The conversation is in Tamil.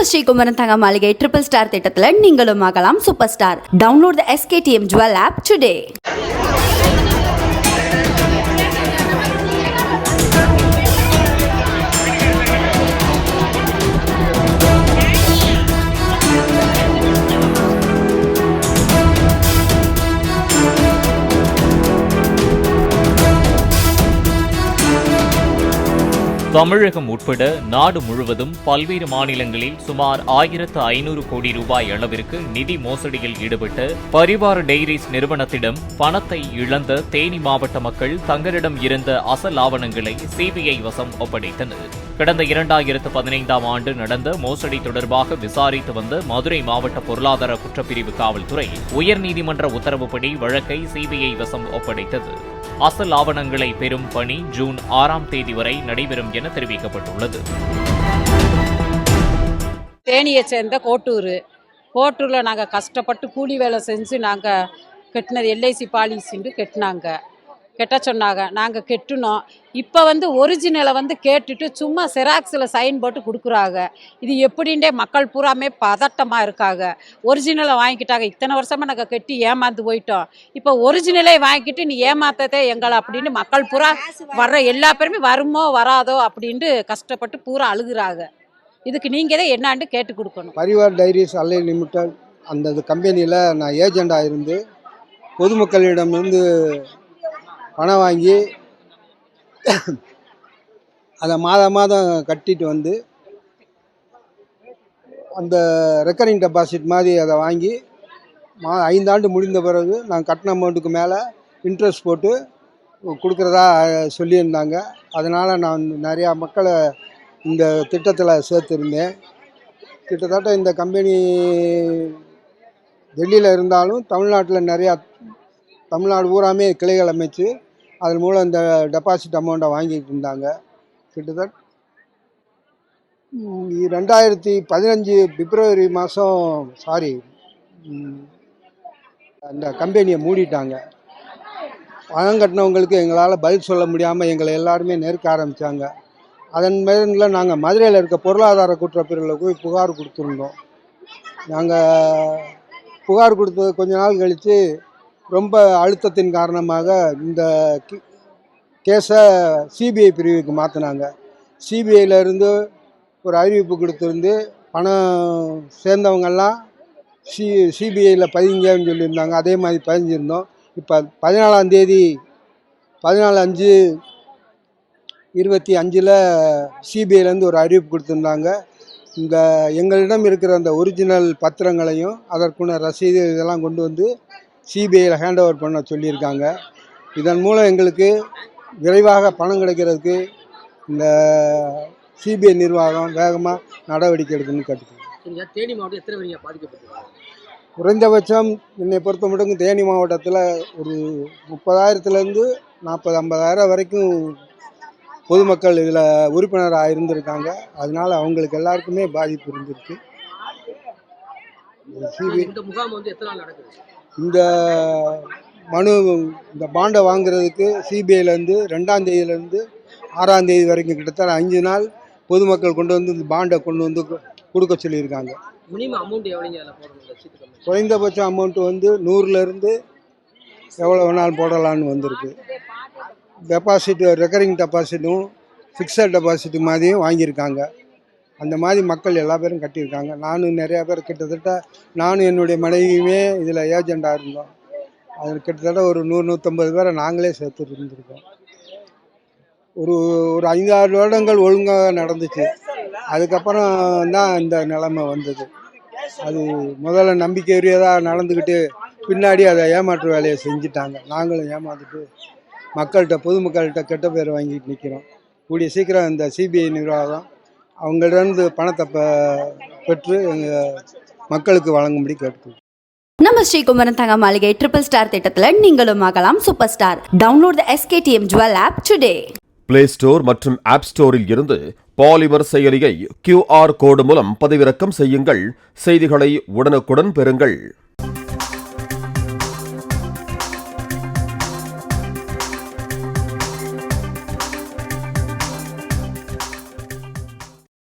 நம்ம ஸ்ரீகுமரன் தங்க மாளிகை ட்ரிபிள் ஸ்டார் திட்டத்தில் நீங்களும் ஆகலாம் super star download the SKTM jewel app today தமிழகம் உட்பட நாடு முழுவதும் பல்வேறு மாநிலங்களில் சுமார் ஆயிரத்து ஐநூறு கோடி ரூபாய் அளவிற்கு நிதி மோசடியில் ஈடுபட்ட பரிவார டெய்ரிஸ் நிறுவனத்திடம் பணத்தை இழந்த தேனி மாவட்ட மக்கள் தங்களிடம் இருந்த அசல் ஆவணங்களை சிபிஐ வசம் ஒப்படைத்தனர். கடந்த இரண்டாயிரத்து பதினைந்தாம் ஆண்டு நடந்த மோசடி தொடர்பாக விசாரித்து வந்த மதுரை மாவட்ட பொருளாதார குற்றப்பிரிவு காவல்துறை உயர்நீதிமன்ற உத்தரவுப்படி வழக்கை சிபிஐ வசம் ஒப்படைத்தது. அசல் ஆவணங்களை பெறும் பணி ஜூன் ஆறாம் தேதி வரை நடைபெறும் என தெரிவிக்கப்பட்டுள்ளது. தேனியை சேர்ந்த கோட்டூர். கோட்டூரில் நாங்கள் கஷ்டப்பட்டு கூலி வேலை செஞ்சு நாங்கள் கட்டினது எல்ஐசி பாலிசின்னு கட்டினாங்க. கெட்ட சொன்னாங்க. நாங்கள் கெட்டுனோம். இப்போ வந்து ஒரிஜினலை வந்து கேட்டுட்டு சும்மா செராக்ஸில் சைன் போட்டு கொடுக்குறாங்க. இது எப்படின்டே மக்கள் பூராமே பதட்டமாக இருக்காங்க. ஒரிஜினலை வாங்கிக்கிட்டாங்க. இத்தனை வருஷமாக நாங்கள் கட்டி ஏமாந்து போயிட்டோம். இப்போ ஒரிஜினலே வாங்கிக்கிட்டு நீ ஏமாத்ததே எங்களை அப்படின்னு மக்கள் பூரா வர்ற எல்லா பேருமே வருமோ வராதோ அப்படின்ட்டு கஷ்டப்பட்டு பூரா அழுகுறாங்க. இதுக்கு நீங்கள் தான் என்னான்னு கேட்டு கொடுக்கணும். பரிவார் டைரிஸ் அல்லை லிமிட்டட் அந்த கம்பெனியில் நான் ஏஜெண்டாக இருந்து பொதுமக்களிடமிருந்து பணம் வாங்கி அதை மாதம் மாதம் கட்டிட்டு வந்து அந்த ரெக்கரிங் டெபாசிட் மாதிரி அதை வாங்கி மா ஐந்தாண்டு முடிந்த பிறகு நான் கட்டின அமௌண்ட்டுக்கு மேலே இன்ட்ரெஸ்ட் போட்டு கொடுக்குறதா சொல்லியிருந்தாங்க. அதனால் நான் நிறையா மக்களை இந்த திட்டத்தில் சேர்த்துருந்தேன். கிட்டத்தட்ட இந்த கம்பெனி டெல்லியில் இருந்தாலும் தமிழ்நாட்டில் நிறையா தமிழ்நாடு பூராமே கிளைகள் அமைச்சு அதன் மூலம் இந்த டெபாசிட் அமௌண்ட்டை வாங்கிட்டு இருந்தாங்க. கிட்டத்தட்ட ரெண்டாயிரத்தி பதினஞ்சு பிப்ரவரி மாதம் சாரி அந்த கம்பெனியை மூடிட்டாங்க. பணம் கட்டினவங்களுக்கு எங்களால் பதில் சொல்ல முடியாமல் எங்களை எல்லாருமே நெருக்க ஆரம்பித்தாங்க அதன் மேலில் நாங்கள் மதுரையில் இருக்க பொருளாதார குற்றப்பிரிவில் போய் புகார் கொடுத்துருந்தோம். நாங்கள் புகார் கொடுத்தது கொஞ்ச நாள் கழித்து ரொம்ப அழுத்தத்தின் காரணமாக இந்த கி- கேஸை சிபிஐ பிரிவுக்கு மாற்றினாங்க சிபிஐலேருந்து ஒரு அறிவிப்பு கொடுத்துருந்து பணம் சேர்ந்தவங்கெல்லாம் சி சிபிஐயில் பதிங்கன்னு சொல்லியிருந்தாங்க. அதே மாதிரி பதிஞ்சிருந்தோம். இப்போ பதினாலாம் தேதி பதினாலு அஞ்சு இருபத்தி அஞ்சில் சிபிஐலேருந்து ஒரு அறிவிப்பு கொடுத்துருந்தாங்க. இந்த எங்களிடம் இருக்கிற அந்த ஒரிஜினல் பத்திரங்களையும் அதற்குன ரசீது இதெல்லாம் கொண்டு வந்து சிபிஐயில் ஹேண்ட் ஓவர் பண்ண சொல்லியிருக்காங்க. இதன் மூலம் எங்களுக்கு விரைவாக பணம் கிடைக்கிறதுக்கு இந்த சிபிஐ நிர்வாகம் வேகமாக நடவடிக்கை எடுக்கணும்னு தேனி மாவட்டம் எத்தனை பாதிக்கப்பட்டிருக்காங்க? குறைந்தபட்சம் என்னை பொறுத்த மட்டும் தேனி மாவட்டத்தில் ஒரு முப்பதாயிரத்துலேருந்து நாற்பது ஐம்பதாயிரம் வரைக்கும் பொதுமக்கள் இதில் உறுப்பினராக இருந்திருக்காங்க. அதனால அவங்களுக்கு எல்லாருக்குமே பாதிப்பு இருந்திருக்கு. சிபி இந்த முகாம் வந்து எத்தனை நாள் நடக்குது? இந்த மனு இந்த பாண்டை வாங்குறதுக்கு சிபிஐலேருந்து ரெண்டாம் தேதியிலேருந்து ஆறாம் தேதி வரைக்கும் கிட்டத்தட்ட அஞ்சு நாள் பொதுமக்கள் கொண்டு வந்து இந்த பாண்டை கொண்டு வந்து கொடுக்க சொல்லியிருக்காங்க. குறைந்தபட்ச அமௌண்ட்டு வந்து நூறுலேருந்து எவ்வளோ வேணாலும் போடலான்னு வந்திருக்கு. டெபாசிட் ரெக்கரிங் டெபாசிட்டும் ஃபிக்ஸட் டெபாசிட் மாதிரியும் வாங்கியிருக்காங்க. அந்த மாதிரி மக்கள் எல்லா பேரும் கட்டியிருக்காங்க. நானும் நிறையா பேர் கிட்டத்தட்ட நானும் என்னுடைய மனைவியுமே இதில் ஏஜெண்டாக இருந்தோம். அது கிட்டத்தட்ட ஒரு நூறு நூற்றம்பது பேரை நாங்களே சேர்த்து இருந்திருக்கோம். ஒரு ஒரு ஐந்தாறு வருடங்கள் ஒழுங்காக நடந்துச்சு. அதுக்கப்புறம் தான் இந்த நிலைமை வந்தது. அது முதல்ல நம்பிக்கையுரியதாக நடந்துக்கிட்டு பின்னாடி அதை ஏமாற்று வேலையை செஞ்சுட்டாங்க. நாங்களும் ஏமாந்துட்டு மக்கள்கிட்ட பொதுமக்கள்கிட்ட கெட்ட பேர் வாங்கிட்டு நிற்கிறோம் கூடிய சீக்கிரம் இந்த சிபிஐ நிர்வாகம் அவங்களிடந்து பணத்தை பெற்று எங்கள் மக்களுக்கு வழங்கும்படி கேட்டுக்கொள்கிறோம். நம்ம ஸ்ரீகுமரன் தங்க மாளிகை ட்ரிபிள் ஸ்டார் திட்டத்தில் நீங்களும் ஆகலாம் super star download the SKTM jewel app today play store மற்றும் ஆப் ஸ்டோரில் இருந்து பாலிமர் செயலியை கியூஆர் கோடு மூலம் பதிவிறக்கம் செய்யுங்கள். செய்திகளை உடனுக்குடன் பெறுங்கள்.